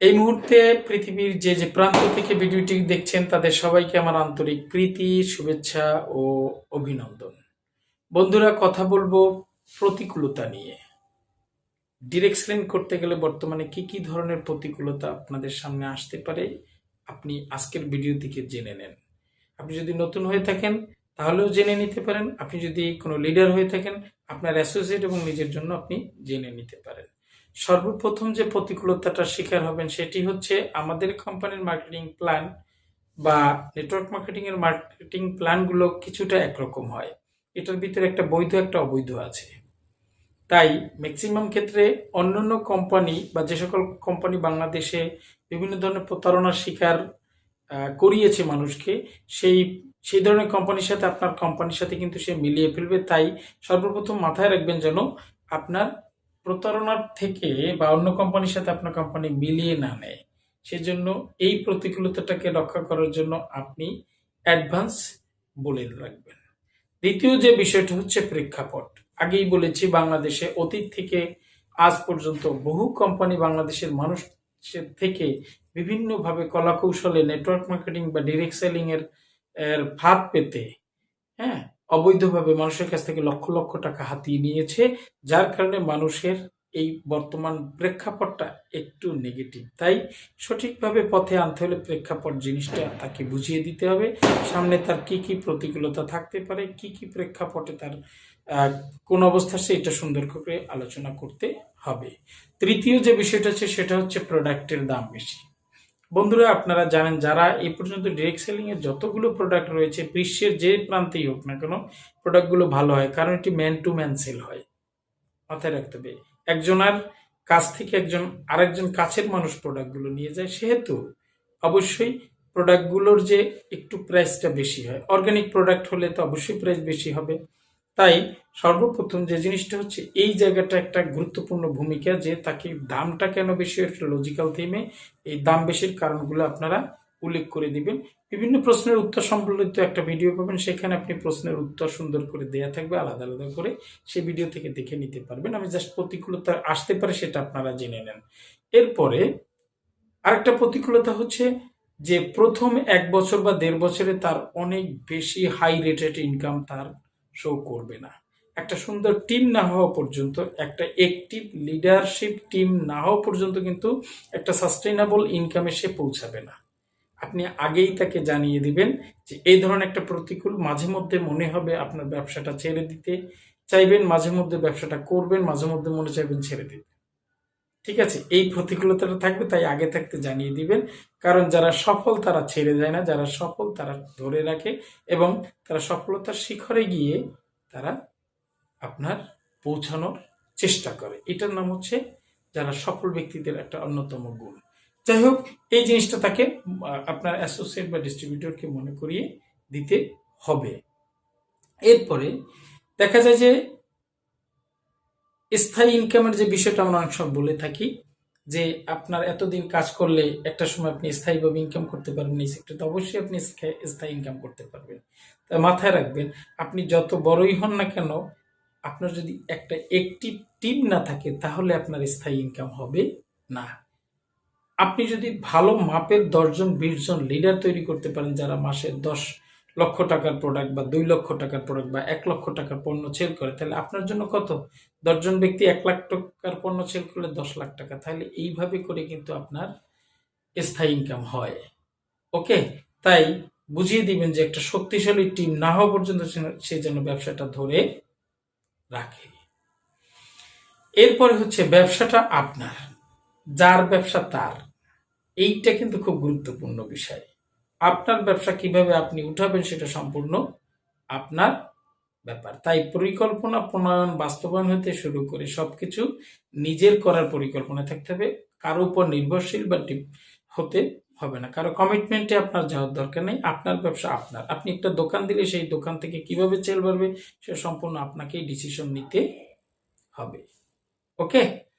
এই মুহূর্তে পৃথিবীর যে যে প্রান্ত থেকে ভিডিওটি দেখছেন, তাদের সবাইকে আমার আন্তরিক প্রীতি, শুভেচ্ছা ও অভিনন্দন। বন্ধুরা, কথা বলব প্রতিকূলতা নিয়ে। ডিরেকশন করতে গেলে বর্তমানে কি কি ধরনের প্রতিকূলতা আপনাদের সামনে আসতে পারে, আপনি আজকের ভিডিও থেকে জেনে নেন। আপনি যদি নতুন হয়ে থাকেন, তাহলেও জেনে নিতে পারেন। আপনি যদি কোনো লিডার হয়ে থাকেন, আপনার অ্যাসোসিয়েট এবং নিজের জন্য আপনি জেনে নিতে পারেন। সর্বপ্রথম যে প্রতিকূলতাটার শিকার হবেন সেটি হচ্ছে আমাদের কোম্পানির মার্কেটিং প্ল্যান বা নেটওয়ার্ক মার্কেটিং এর মার্কেটিং প্ল্যানগুলো কিছুটা একরকম হয়। এটার ভিতরে একটা বৈধ, একটা অবৈধ আছে। তাই ম্যাক্সিমাম ক্ষেত্রে অন্যান্য কোম্পানি বা যে সকল কোম্পানি বাংলাদেশে বিভিন্ন ধরনের প্রতারণার শিকার করিয়েছে মানুষকে, সেই সেই ধরনের কোম্পানির সাথে আপনার কোম্পানির সাথে কিন্তু সে মিলিয়ে ফেলবে। তাই সর্বপ্রথম মাথায় রাখবেন যেন আপনার প্রতারণার থেকে বা অন্য কোম্পানির সাথে আপনার কোম্পানি মিলিয়ে না নেয়, সেজন্য এই প্রতিকূলতাটাকে রক্ষা করার জন্য আপনি অ্যাডভান্স বলে রাখবেন। দ্বিতীয় যে বিষয়টা হচ্ছে প্রেক্ষাপট, আগেই বলেছি বাংলাদেশে অতীত থেকে আজ পর্যন্ত বহু কোম্পানি বাংলাদেশের মানুষের থেকে বিভিন্নভাবে কলাকৌশলে নেটওয়ার্ক মার্কেটিং বা ডিরেক্ট সেলিং এর ফাঁদ পেতে হ্যাঁ অবৈধভাবে মানুষের কাছ থেকে লক্ষ লক্ষ টাকা হাতিয়ে নিয়েছে, যার কারণে মানুষের এই বর্তমান প্রেক্ষাপটটা একটু নেগেটিভ তাই সঠিকভাবে পথে আনতে হলে প্রেক্ষাপট জিনিসটা তাকে বুঝিয়ে দিতে হবে। সামনে তার কি কি প্রতিকূলতা থাকতে পারে, কি কি প্রেক্ষাপটে তার কোন অবস্থা সে এটা সুন্দর করে আলোচনা করতে হবে। তৃতীয় যে বিষয়টা হচ্ছে সেটা হচ্ছে প্রোডাক্টের দাম বেশি। বন্ধুরা, আপনারা জানেন যারা এই পর্যন্ত ডিরেক্ট সেলিং এর যতগুলো প্রোডাক্ট রয়েছে, বিশ্বের যে প্রান্তেই হোক না কেন প্রোডাক্টগুলো ভালো হয়। কারণ এটি ম্যান টু ম্যান সেল হয়। মাথায় রাখতে হবে একজনের কাছ থেকে একজন আরেকজন কাছের মানুষ প্রোডাক্টগুলো নিয়ে যায়, সেহেতু অবশ্যই প্রোডাক্টগুলোর যে একটু প্রাইসটা বেশি হয়। অর্গানিক প্রোডাক্ট হলে তো অবশ্যই প্রাইস বেশি হবে। তাই সর্বপ্রথম যে জিনিসটা হচ্ছে এই জায়গাটা একটা গুরুত্বপূর্ণ ভূমিকা যে তাকে দামটা কেন বেশি একটা লজিক্যাল থিমে এই দাম বেশির কারণগুলো আপনারা উল্লেখ করে দিবেন। বিভিন্ন প্রশ্নের উত্তর সম্বলিত একটা ভিডিও পাবেন, সেখানে আপনি প্রশ্নের উত্তর সুন্দর করে দেয়া থাকবে, আলাদা আলাদা করে সেই ভিডিও থেকে দেখে নিতে পারবেন। আমি জাস্ট প্রতিকূলতা আসতে পারে সেটা আপনারা জেনে নেন। এরপরে আরেকটা প্রতিকূলতা হচ্ছে যে প্রথম এক বছর বা দেড় বছরে তার অনেক বেশি হাই রেটেড ইনকাম তার শো করবে না। একটা সুন্দর টিম না হওয়া পর্যন্ত, একটা অ্যাক্টিভ লিডারশিপ টিম না হওয়া পর্যন্ত কিন্তু একটা সাস্টেইনেবল ইনকামে সে পৌঁছাবে না। আপনি আগেই তাকে জানিয়ে দিবেন যে এই ধরনের একটা প্রতিকূল মাঝে মধ্যে মনে হবে আপনার ব্যবসাটা ছেড়ে দিতে। চাইবেন মাঝে মধ্যে ব্যবসাটা করবেন, মাঝে মধ্যে মনে চাইবেন ছেড়ে দিবেন ঠিক আছে? এই প্রতিকূলতাটা থাকবে, তাই আগে থাকতে জানিয়ে দিবেন। কারণ যারা সফল, তারা ছেড়ে যায় না। যারা সফল, তারা ধরে রাখে এবং তারা সফলতার শিখরে গিয়ে তারা আপনার পৌঁছানোর চেষ্টা করে। এটার নাম হচ্ছে যারা সফল ব্যক্তিদের একটা অন্যতম গুণ। যাই হোক, এই জিনিসটা তাকে আপনার অ্যাসোসিয়েট বা ডিস্ট্রিবিউটরকে মনে করিয়ে দিতে হবে। এরপরে দেখা যায় যে স্থায়ী ইনকামের যে বিষয়টা আমরা অনেক সময় বলে থাকি, যে আপনার এতদিন কাজ করলে একটা সময় আপনি স্থায়ীভাবে ইনকাম করতে পারবেন, এই সেক্টরে অবশ্যই আপনি স্থায়ী- ইনকাম করতে পারবেন। তা মাথায় রাখবেন, আপনি যত বড়ই হন না কেন, আপনার যদি একটা একটিভ টিম না থাকে, তাহলে আপনার স্থায়ী ইনকাম হবে না। আপনি যদি ভালো মাপের দশজন বিশ জন লিডার তৈরি করতে পারেন, যারা মাসে দশ লক্ষ টাকার প্রোডাক্ট বা দুই লক্ষ টাকার প্রোডাক্ট বা এক লক্ষ টাকার পণ্য সেল করে, তাহলে আপনার জন্য কত? দশজন ব্যক্তি এক লাখ টাকার পণ্য সেল করলে দশ লাখ টাকা, তাহলে এইভাবে করে কিন্তু আপনার স্থায়ী ইনকাম হয়। ওকে তাই বুঝিয়ে দিবেন যে একটা শক্তিশালী টিম না হওয়া পর্যন্ত সে- যেন ব্যবসাটা ধরে রাখে। এরপরে হচ্ছে ব্যবসাটা আপনার, যার ব্যবসা তার। এইটা কিন্তু খুব গুরুত্বপূর্ণ বিষয়। আপনার ব্যবসা কীভাবে আপনি উঠাবেন সেটা সম্পূর্ণ আপনার ব্যাপার। তাই পরিকল্পনা, প্রণয়ন, বাস্তবায়ন হতে শুরু করে সবকিছু নিজের করার পরিকল্পনা থাকতে হবে। কারও উপর নির্ভরশীল বা হতে হবে না। কারও কমিটমেন্টে আপনার যাওয়ার দরকার নেই, আপনার ব্যবসা আপনার। আপনি একটা দোকান দিলে সেই দোকান থেকে কীভাবে চেল বাড়বে, সে সম্পূর্ণ আপনাকেই ডিসিশন নিতে হবে। ওকে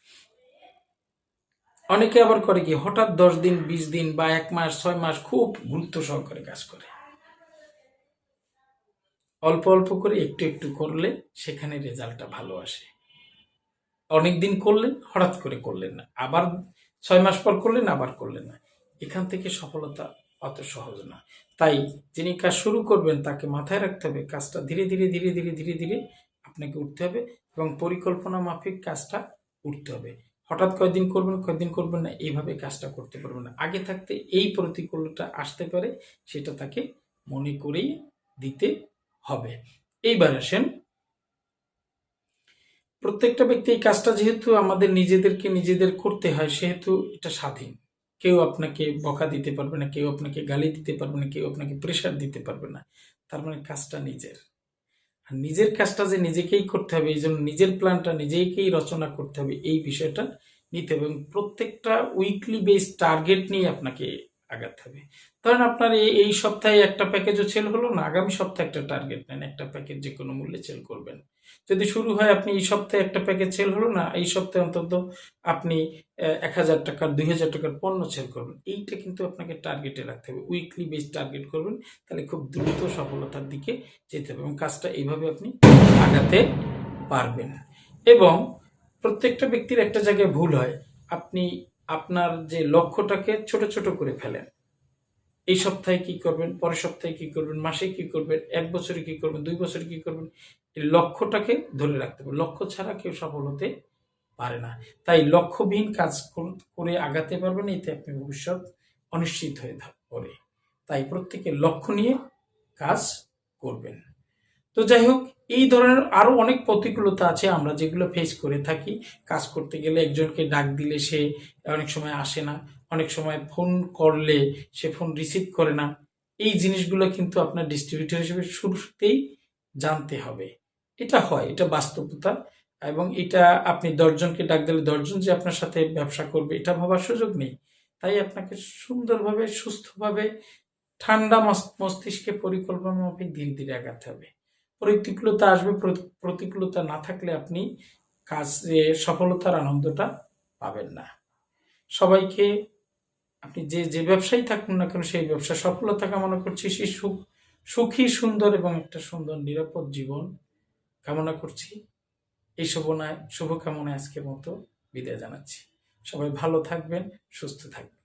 অনেকে আবার করে কি, হঠাৎ দশ দিন, বিশ দিন বা এক মাস, ছয় মাস খুব গুরুত্ব সহকারে কাজ করে। অল্প অল্প করে একটু একটু করলে সেখানে রেজাল্টটা ভালো আসে। অনেক দিন করলেন, হঠাৎ করে করলেন না। আবার ছয় মাস পর করলেন, আবার করলেন না। এখান থেকে সফলতা অত সহজ না। তাই যিনি কাজ শুরু করবেন, তাকে মাথায় রাখতে হবে, কাজটা ধীরে ধীরে ধীরে ধীরে ধীরে ধীরে আপনাকে উঠতে হবে এবং পরিকল্পনা মাফিক কাজটা উঠতে হবে। হঠাৎ কয়দিন করবেন কয়দিন করবেন না, এইভাবে কাজটা করতে পারবেন না। আগে থাকতে এই প্রতিকূলতা আসতে পারে, সেটা তাকে মনে করেই দিতে হবে। এইবার আসেন, প্রত্যেকটা ব্যক্তি এই কাজটা যেহেতু আমাদের নিজেদেরকে নিজেদের করতে হয়, সেহেতু এটা স্বাধীন। কেউ আপনাকে বকা দিতে পারবে না, কেউ আপনাকে গালি দিতে পারবে না, কেউ আপনাকে প্রেশার দিতে পারবে না। তার মানে কাজটা নিজের। নিজের কাজটা যে নিজেকেই করতে হবে এই জন্য নিজের প্ল্যানটা নিজেকেই রচনা করতে হবে, এই বিষয়টা নিতে হবে এবং প্রত্যেকটা উইকলি বেস টার্গেট নিয়ে আপনাকে আগাতে হবে ধরেন আপনার এই সপ্তাহে একটা প্যাকেজও সেল হলো না, আগামী সপ্তাহে একটা টার্গেট নেন, একটা প্যাকেজ যে কোনো মূল্যে সেল করবেন। যদি শুরু হয় আপনি এই সপ্তাহে একটা প্যাকেজ সেল হলো না, এই সপ্তাহে অন্তত আপনি এক হাজার টাকার, দুই হাজার টাকার পণ্য সেল করবেন। এইটা কিন্তু আপনাকে টার্গেটে রাখতে হবে। উইকলি বেস টার্গেট করবেন, তাহলে খুব দ্রুত সফলতার দিকে যেতে হবে এবং কাজটা এইভাবে আপনি আগাতে পারবেন। এবং প্রত্যেকটা ব্যক্তির একটা জায়গায় ভুল হয়। আপনি আপনার যে লক্ষ্যটাকে ছোট ছোট করে ফেলেন। এই সপ্তাহে কি করবেন, পরের সপ্তাহে কি করবেন, মাসে কি করবেন, এক বছরে কি করবেন, দুই বছরে কি করবেন, এই লক্ষ্যটাকে ধরে রাখতে হবে। লক্ষ্য ছাড়া কেউ সফল হতে পারে না। তাই লক্ষ্যবিহীন কাজ করে আগাতে পারবেন, এতে আপনি ভবিষ্যৎ অনিশ্চিত হয়ে পড়ে। তাই প্রত্যেকে লক্ষ্য নিয়ে কাজ করবেন। তো যাই হোক এই ধরনের আরও অনেক প্রতিকূলতা আছে আমরা যেগুলো ফেস করে থাকি। কাজ করতে গেলে একজনকে ডাক দিলে সে অনেক সময় আসে না, অনেক সময় ফোন করলে সে ফোন রিসিভ করে না। এই জিনিসগুলো কিন্তু আপনার ডিস্ট্রিবিউটর হিসেবে শুরুতেই জানতে হবে। এটা হয়, এটা বাস্তবতা এবং এটা আপনি দশজনকে ডাক দিলে দশজন যে আপনার সাথে ব্যবসা করবে, এটা ভাবার সুযোগ নেই। তাই আপনাকে সুন্দরভাবে, সুস্থভাবে ঠান্ডা মস্তিষ্কে পরিকল্পনা মাফিক ধীরে ধীরে আগাতে হবে। প্রতিকূলতা আসবে, প্রতি- প্রতিকূলতা না থাকলে আপনি কাজে সফলতার আনন্দটা পাবেন না। সবাইকে আপনি যে যে ব্যবসায়ী থাকুন না কেন, সেই ব্যবসা সফলতা কামনা করছি। সেই সুখ, সুখী, সুন্দর এবং একটা সুন্দর, নিরাপদ জীবন কামনা করছি। এই শুভনায়, শুভকামনায় আজকের মতো বিদায় জানাচ্ছি। সবাই ভালো থাকবেন, সুস্থ থাকবেন।